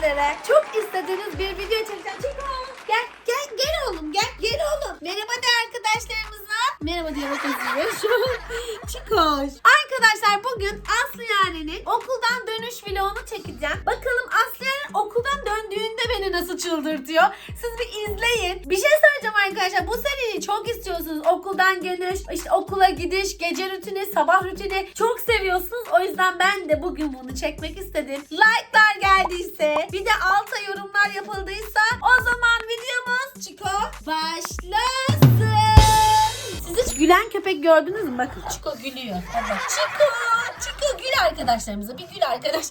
sizlere. Çok istediğiniz bir video çekeceğim. Çiko gel gel gel oğlum gel gel oğlum. Merhaba de arkadaşlarımıza. Merhaba diye bakın size. Şu. Arkadaşlar bugün Aslı Yaren'in okuldan dönüş vlogunu çekeceğim. Bakalım Aslı Yaren okuldan döndüğünde beni nasıl çıldırtıyor. Siz bir izleyin. Bir şey söyleyeceğim arkadaşlar. Bu seriyi çok istiyorsunuz. Okuldan dönüş, işte okula gidiş, gece rutini, sabah rutini çok seviyorsunuz. O yüzden ben de bugün bunu çekmek istedim. Like'lar geldiyse, gülen köpek gördünüz mü? Bakın Çiko gülüyor. Evet. Çiko, Çiko gül arkadaşlarımıza. Bir gül arkadaş.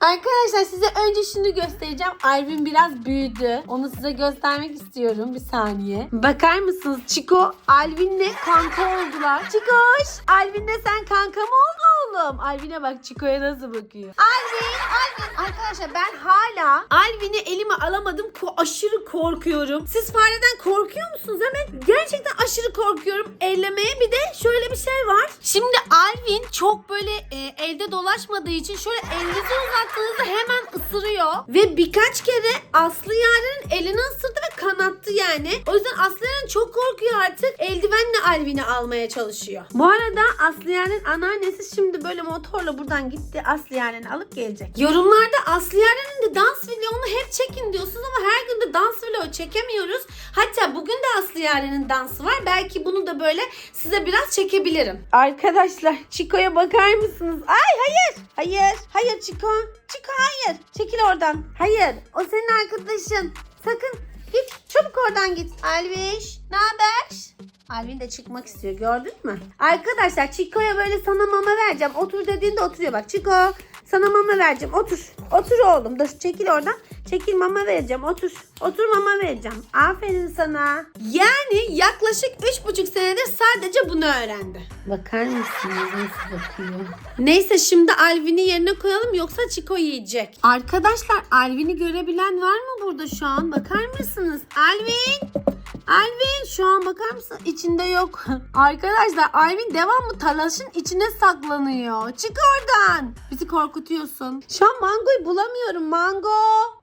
Arkadaşlar size önce şunu göstereceğim. Alvin biraz büyüdü. Onu size göstermek istiyorum. Bir saniye. Bakar mısınız? Çiko Alvin'le kanka oldular. Çikoş. Alvin'le sen kanka mı oldun oğlum? Alvin'e bak Çiko'ya nasıl bakıyor. Alvin, Alvin. Arkadaşlar ben hala Alvin'i elime alamadım. Ko- aşırı korkuyorum. Siz fareden korkuyor musunuz? Hemen gerçekten aşırı korkuyorum ellemeye. Bir de şöyle bir şey var. Şimdi Alvin çok böyle e, elde dolaşmadığı için şöyle elinizi uzattığınızda hemen ısırıyor. Ve birkaç kere Aslı Yaren'in elini ısırdı ve kanattı yani. O yüzden Aslı Yaren çok korkuyor artık. Eldivenle Alvin'i almaya çalışıyor. Bu arada Aslı Yaren'in anneannesi şimdi böyle motorla buradan gitti. Aslı Yaren'i alıp gelecek. Yorumlarda Aslı Yaren'in de dans videonu hep çekin diyorsunuz ama her gün de dans vlogu çekemiyoruz. Hatta bugün de Aslı Yaren'in dansı var. Belki bunu da böyle size biraz çekebilirim. Arkadaşlar Çiko'ya bakar mısınız? Ay hayır. Hayır. Hayır Çiko. Çiko hayır. Çekil oradan. Hayır. O senin arkadaşın. Sakın. Çabuk oradan git. Alviş. Ne haber? Alvin de çıkmak istiyor. Gördün mü? Arkadaşlar Çiko'ya böyle sana mama vereceğim. Otur dediğinde oturuyor. Bak Çiko sana mama vereceğim. Otur. Otur oğlum. Dur çekil oradan. Çekil mama vereceğim. Otur. Otur mama vereceğim. Aferin sana. Yani yaklaşık 3,5 senedir sadece bunu öğrendi. Bakar mısınız nasıl bakıyor? Neyse şimdi Alvin'i yerine koyalım yoksa Çiko yiyecek. Arkadaşlar Alvin'i görebilen var mı burada şu an? Bakar mısınız? Alvin! Alvin şu an bakar mısın? İçinde yok. Arkadaşlar Alvin devamlı talaşın içine saklanıyor. Çık oradan. Bizi korkutuyorsun. Şu an Mango'yu bulamıyorum. Mango.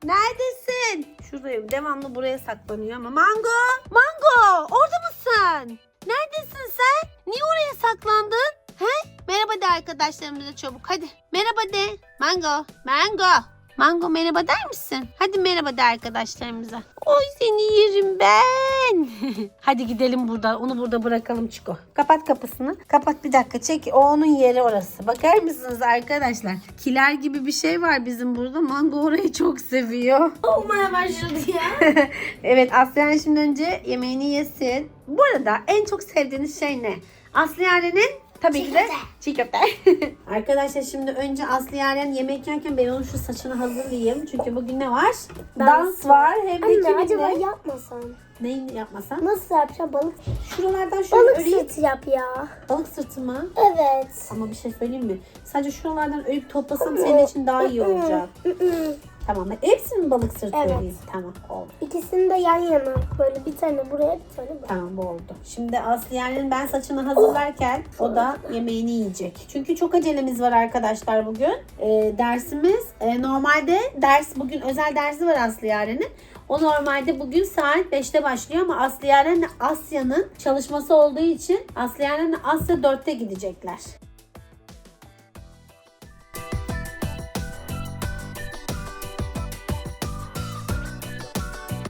Neredesin? Şuradayım. Devamlı buraya saklanıyor ama. Mango. Mango. Orada mısın? Neredesin sen? Niye oraya saklandın? He? Merhaba de arkadaşlarımıza çabuk. Hadi. Merhaba de. Mango. Mango. Mango merhaba der misin? Hadi merhaba de arkadaşlarımıza. Oy seni yerim ben. Hadi gidelim buradan. Onu burada bırakalım Çiko. Kapat kapısını. Kapat bir dakika. Çek. O onun yeri orası. Bakar mısınız arkadaşlar? Kiler gibi bir şey var bizim burada. Mango orayı çok seviyor. Olmaya başladı ya. evet Aslıyan şimdi önce yemeğini yesin. Bu arada en çok sevdiğiniz şey ne? Aslı Yaren'in tabii Çiğ ki de köfte. çiğ köfte. Arkadaşlar şimdi önce Aslı Yaren yemek yerken ben onun şu saçını hazırlayayım. Çünkü bugün ne var? Dans, var. Hem de Anne kiminle? acaba yapmasan. Neyi yapmasam? Nasıl yapacağım balık? Şuralardan şöyle Balık öreyim. sırtı yap ya. Balık sırtı mı? Evet. Ama bir şey söyleyeyim mi? Sadece şuralardan örüp toplasam senin için daha iyi olacak. Tamam. Hepsini mi balık sırtı Evet. Tamam oldu. İkisini de yan yana. Böyle bir tane buraya bir tane buraya. Tamam bu oldu. Şimdi Aslı Yaren'in ben saçını hazırlarken o da yemeğini yiyecek. Çünkü çok acelemiz var arkadaşlar bugün. Ee, dersimiz e, normalde ders bugün özel dersi var Aslı Yaren'in. O normalde bugün saat 5'te başlıyor ama Aslı Yaren'le Asya'nın çalışması olduğu için Aslı Yaren'le Asya 4'te gidecekler.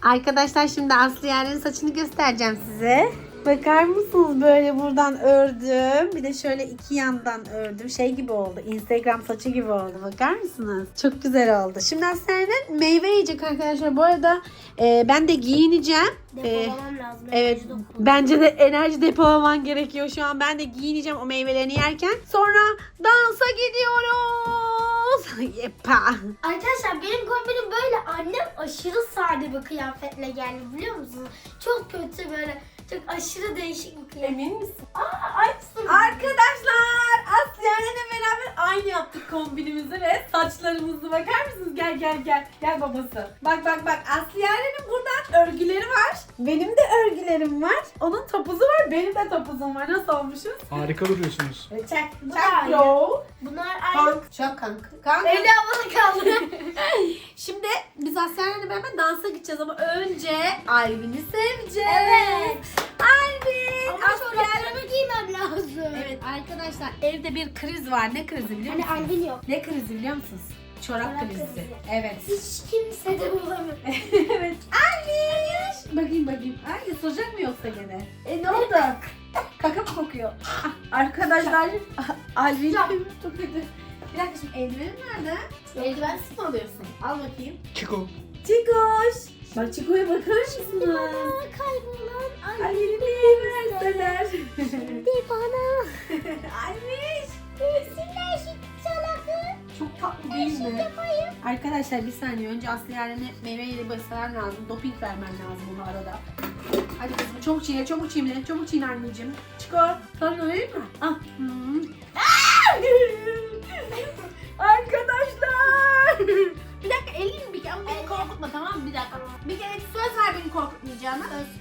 Arkadaşlar şimdi Aslı Yaren'in saçını göstereceğim size. Bakar mısınız böyle buradan ördüm. Bir de şöyle iki yandan ördüm. Şey gibi oldu. Instagram saçı gibi oldu. Bakar mısınız? Çok güzel oldu. Şimdi Aslı Yaren meyve yiyecek arkadaşlar. Bu arada e, ben de giyineceğim. E, Depolamam lazım. Evet bence de enerji depolaman gerekiyor şu an. Ben de giyineceğim o meyvelerini yerken. Sonra dansa gidiyoruz. Yepa. Arkadaşlar benim kombinim böyle annem aşırı sade bir kıyafetle geldi biliyor musunuz? Çok kötü böyle çok aşırı değişik bir kıyafet. Emin misin? Aa, aynısı. Arkadaşlar Aslı Yaren'le beraber aynı yaptık kombinimizi ve saçlarımızı bakar mısınız? gel gel gel. Gel babası. Bak bak bak Aslı Yaren'in buradan örgüleri var. Benim de örgülerim var. Onun topuzu var. Benim de topuzum var. Nasıl olmuşuz? Harika duruyorsunuz. Çak çak yo. Bunlar aynı. Kank. Çok kank. Kank. Evde havada kaldı. Şimdi biz Aslen'le beraber dansa gideceğiz ama önce Alvin'i seveceğiz. Evet. Alvin. Ama çoraplarımı giymem lazım. Evet arkadaşlar evde bir kriz var. Ne krizi biliyor Hani musunuz? Alvin yok. Ne krizi biliyor musunuz? Çorap, Çorap krizi. krizi. Evet. Hiç kimse de bulamıyor. evet. Alvin. Bakayım bakayım. Ay ısıracak mı yoksa gene? E ne oldu? Kaka mı kokuyor? Ah, Arkadaşlar Alvin çok kötü. Bir dakika şimdi eldivenin nerede? Eldivensiz mi alıyorsun? Al bakayım. Çiko. Çikoş. Bak Çiko'ya bakar mısınız? Kaybolan Alvin'i verseler? Bir bana. Alviş. Değil mi? Arkadaşlar bir saniye önce Aslı Yaren'e meyveyle beslemen lazım. Doping vermen lazım onu arada. Hadi kızım çabuk çiğne, çabuk çiğne, çabuk çiğne anneciğim. Çıkar. Sana vereyim mi? Ah. Hmm. Arkadaşlar. bir dakika elini bir kere beni korkutma tamam mı? Bir dakika. Bir kere söz ver beni korkutmayacağına. Ah!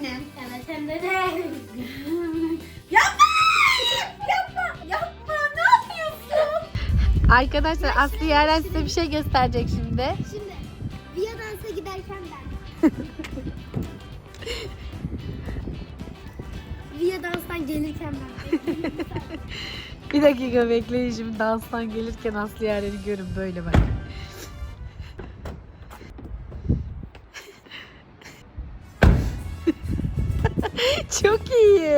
Alvin'i? Evet hem de ne? Yapma! Yapma! Yapma! Ne yapıyorsun? Arkadaşlar Aslı Yaren size bir şey gösterecek şimdi. Şimdi Via dansa giderken ben. Via danstan gelirken ben. Bir dakika bekleyin şimdi danstan gelirken Aslı Yaren'i görün böyle bak.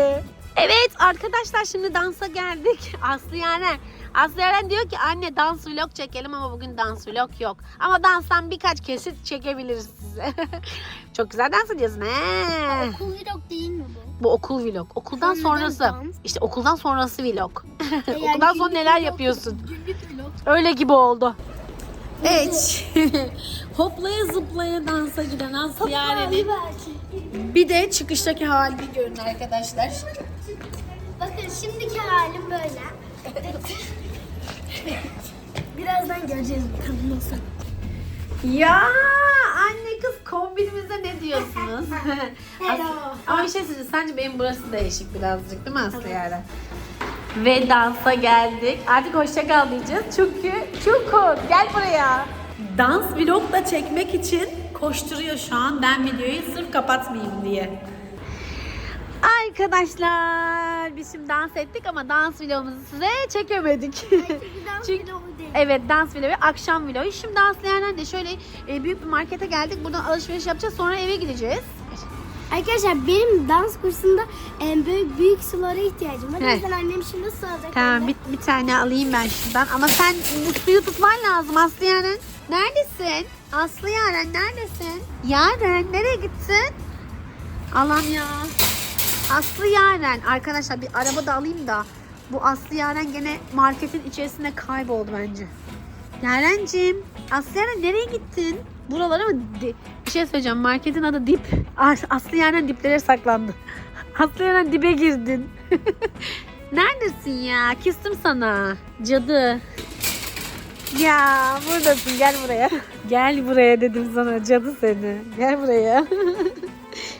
İyi. Evet arkadaşlar şimdi dansa geldik. Aslı Yaren. Aslı Yaren diyor ki anne dans vlog çekelim ama bugün dans vlog yok. Ama danstan birkaç kesit çekebiliriz size. Çok güzel dans ediyorsun he. Okul vlog değil mi bu? Bu okul vlog. Okuldan Sonradan sonrası. dans. İşte okuldan sonrası vlog. Yani Okuldan sonra günlük neler vlog yapıyorsun? Günlük vlog. Öyle gibi oldu. Evet. Hoplaya zıplaya dansa giden Aslı Yaren'in bir de çıkıştaki halini görün arkadaşlar. Bakın şimdiki halim böyle. Birazdan göreceğiz bakalım nasıl. Ya anne kız kombinimize ne diyorsunuz? Hello. Ama bir şey söyleyeyim. Sence benim burası değişik birazcık değil mi Aslı Yaren? Ve dansa geldik. Artık hoşça kal diyeceğiz. Çünkü Çukur gel buraya. Dans vlog da çekmek için koşturuyor şu an. Ben videoyu sırf kapatmayayım diye. Arkadaşlar biz şimdi dans ettik ama dans vlogumuzu size çekemedik. Dans Çünkü- vlogu değil. Evet dans vlogu, akşam vlogu. Şimdi Yaren'le de şöyle e, büyük bir markete geldik. Buradan alışveriş yapacağız. Sonra eve gideceğiz. Arkadaşlar benim dans kursunda en büyük büyük sulara ihtiyacım var. O He. yüzden annem şimdi su alacak. Tamam bir, bir tane alayım ben şuradan. Ama sen bu suyu tutman lazım Aslı Yaren. Neredesin? Aslı Yaren neredesin? Yaren nereye gittin? Allah'ım ya. Aslı Yaren. Arkadaşlar bir araba da alayım da. Bu Aslı Yaren gene marketin içerisinde kayboldu bence. Yarencim. Aslı Yaren nereye gittin? Buralara mı? Bir şey söyleyeceğim. Marketin adı Dip. As- Aslı Yaren diplere saklandı. Aslı Yaren dibe girdin. Neredesin ya? Küstüm sana. Cadı. Ya buradasın gel buraya. Gel buraya dedim sana cadı seni. Gel buraya.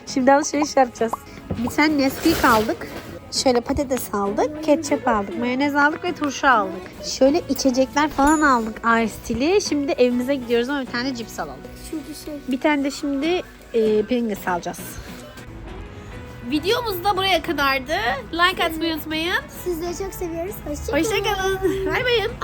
Şimdi alışveriş yapacağız. Bir tane Nesquik aldık. Şöyle patates aldık, ketçap aldık, mayonez aldık ve turşu aldık. Şöyle içecekler falan aldık ice tea'li. Şimdi evimize gidiyoruz ama bir tane cips alalım. Çünkü şey. Bir tane de şimdi e, Pringles alacağız. Videomuz da buraya kadardı. Like atmayı unutmayın. Sizleri çok seviyoruz. Hoşçakalın. Hoşçakalın. Bay bayın.